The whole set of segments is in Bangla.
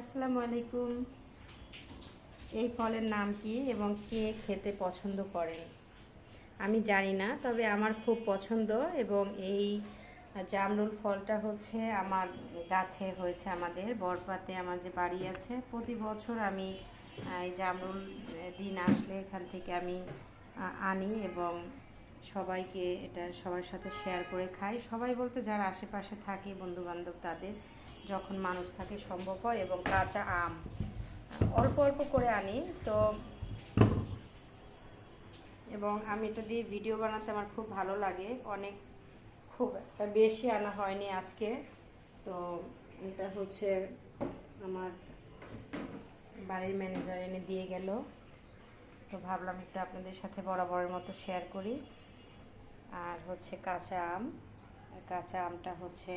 আসসালামু আলাইকুম। এই ফলের নাম কি এবং কে খেতে পছন্দ করেন? আমি জানি না, তবে আমার খুব পছন্দ এবং এই জামরুল ফলটা হচ্ছে আমার গাছে হয়েছে আমাদের বরপাতে আমার যে বাড়ি আছে। প্রতি বছর আমি এই জামরুল দিন আসলে এখান থেকে আমি আনি এবং সবাইকে এটা সবার সাথে শেয়ার করে খাই। সবাই বলতে যারা আশেপাশে থাকে বন্ধু বান্ধব তাদের যখন মানুষ থাকে সম্ভব হয় এবং কাঁচা আম। অল্প অল্প করে আনি, তো এবং আমি এটা দিয়ে ভিডিও বানাতে আমার খুব ভালো লাগে। অনেক খুব একটা বেশি আনা হয়নি আজকে। তো এটা হচ্ছে আমার বাড়ির ম্যানেজার এনে দিয়ে গেল। তো ভাবলাম একটু আপনাদের সাথে বরাবরের মতো শেয়ার করি। আর হচ্ছে কাঁচা আম। কাঁচা আমটা হচ্ছে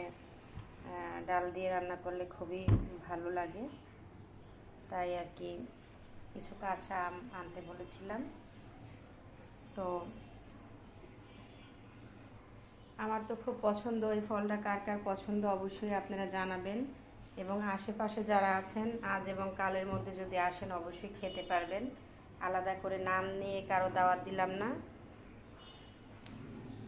ডাল দিয়ে রান্না করলে খুবই ভালো লাগে। তাই আর কি কিছু কাঁচা আম আনতে বলেছিলাম। তো আমার তো খুব পছন্দ এই ফলটা কার কার পছন্দ অবশ্যই আপনারা জানাবেন। এবং আশেপাশে যারা আছেন আজ এবং কালের মধ্যে যদি আসেন অবশ্যই খেতে পারবেন। আলাদা করে নাম নিয়ে কারও দাওয়াত দিলাম না।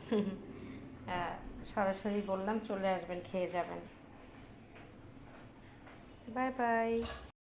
আহ, সরাসরি বললাম চলে আসবেন খেয়ে যাবেন। Bye bye.